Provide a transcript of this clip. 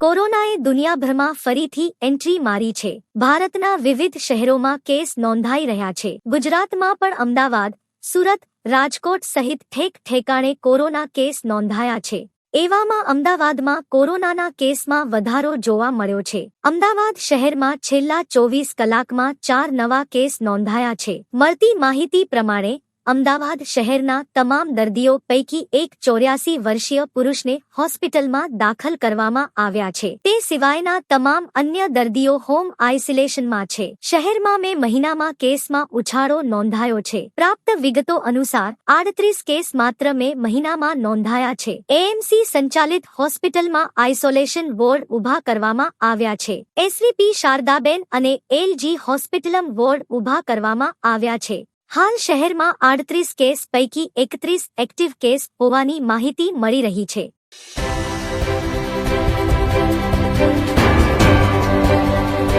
કોરોનાએ દુનિયાભરમાં ફરીથી એન્ટ્રી મારી છે. ભારતના વિવિધ શહેરોમાં કેસ નોંધાઈ રહ્યા છે. ગુજરાતમાં પણ અમદાવાદ, સુરત, રાજકોટ સહિત ઠેક ઠેકાણે કોરોના કેસ નોંધાયા છે. એવામાં અમદાવાદમાં કોરોનાના કેસમાં વધારો જોવા મળ્યો છે. અમદાવાદ શહેરમાં છેલ્લા ચોવીસ કલાકમાં ચાર નવા કેસ નોંધાયા છે. મળતી માહિતી પ્રમાણે અમદાવાદ શહેરના તમામ દર્દીઓ પૈકી એક ચોર્યાસી વર્ષીય પુરુષને હોસ્પિટલમાં દાખલ કરવામાં આવ્યા છે. તે સિવાયના તમામ અન્ય દર્દીઓ હોમ આઇસોલેશનમાં છે. શહેરમાં મે મહિનામાં કેસમાં ઉછાળો નોંધાયો છે. પ્રાપ્ત વિગતો અનુસાર, આડત્રીસ કેસ માત્ર મે મહિનામાં નોંધાયા છે. એએમસી સંચાલિત હોસ્પિટલમાં આઇસોલેશન વોર્ડ ઊભા કરવામાં આવ્યા છે. એસવીપી શારદાબેન અને એલજી હોસ્પિટલમ વોર્ડ ઊભા કરવામાં આવ્યા છે. હાલ શહેરમાં આડત્રીસ કેસ પૈકી એકત્રીસ એક્ટિવ કેસ હોવાની માહિતી મળી રહી છે.